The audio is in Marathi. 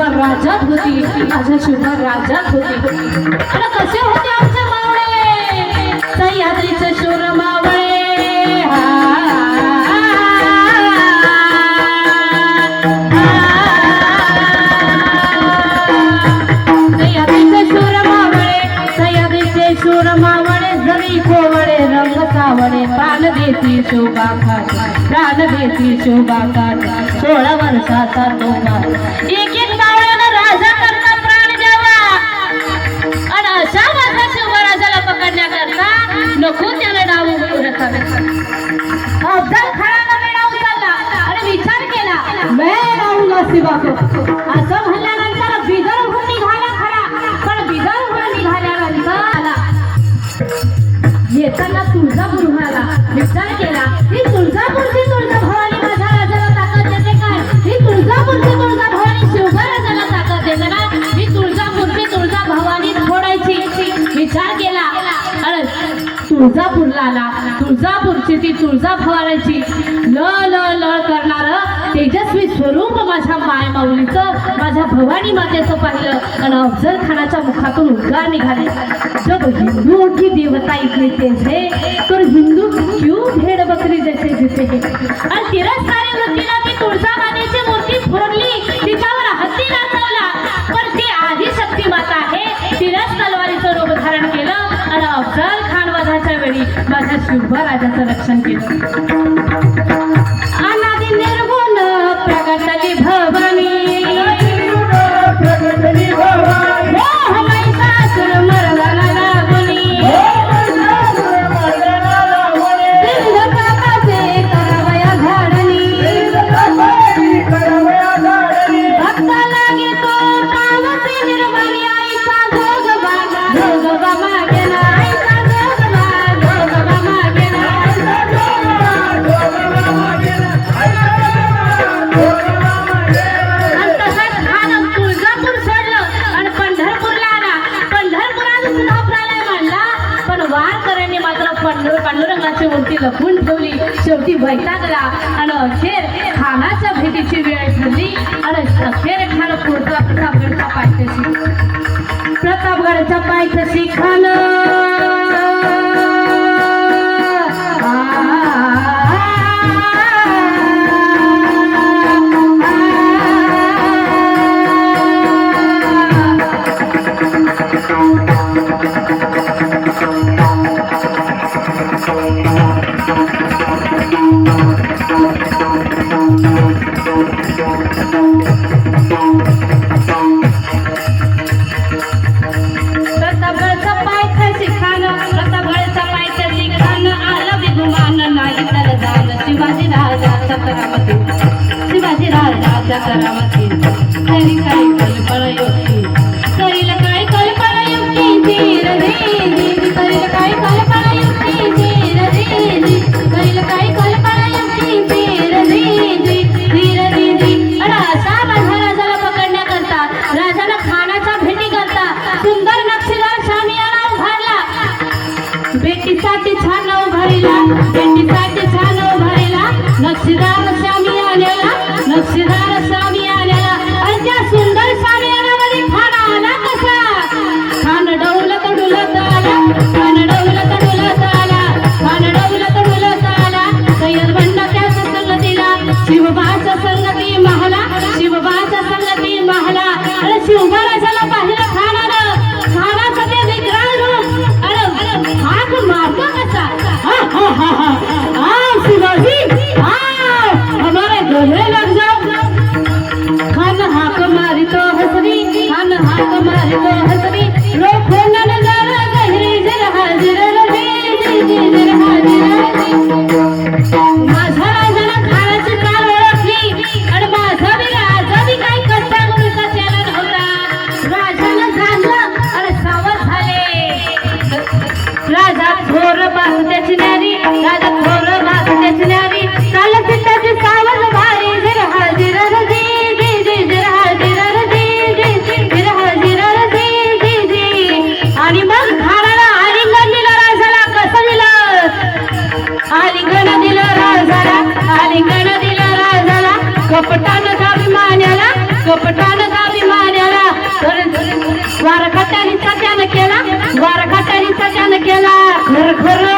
शुभर राजात होती. माझ्या शुभर राजात होती. आणि कसे होते आमचे मावळे? सह्याद्रीचे शूर मावळे. प्राण देती शोभा खाट प्राण देती शोभा सोळा वर्षाचा तो एक नको त्याला डाव अफजल खानाला मी डाव उचलला आणि विचार केला मैं राहूंगा असं म्हणल्यानंतर बिगर तुळजापूरला आला. तुळजापूरची ती तुळजा फवारायची. ल ल ल करणार तेजस्वी स्वरूप माझ्या माय माऊलीचं माझ्या भवानी मातेचं पाहिलं. आणि अफजल खानाच्या मुखातून उद्गार निघाले. जग हिंदू मोठी देवता इथे तेजे तर हिंदू क्यू भेड़ बकरी जैसे जिथे आणि अफजल खान वधाच्या वेळी माझ्या शिवराजाचं रक्षण केलं. पण मात्र पंढर पांडुरंगाची मूर्ती लपवून ठेवली. शेवटी वैतागला आणि अखेर खानाच्या भेटीची वेळ ठरली आणि अखेर खान पुढचा प्रतापगडचा पायथ्याशी. प्रतापगडचा पायथ्याशी खान. राजाच्या तरी काही कल्पना युक्ती करील काय कल्पना युक्ती धीर धीर करील काय कल्पना युक्ती धीर करील काय कल्पना युक्ती धीर धीर राजाला पकडण्याकरता राजाला भेटी करता सुंदर नक्षीदार शामियाना उभारला बेटीसाठी छान उभारला बेटीसाठी छान उभारला नक्षीदार नक्षीदार खान त्यानं केला द्वारका त्यानं केला खर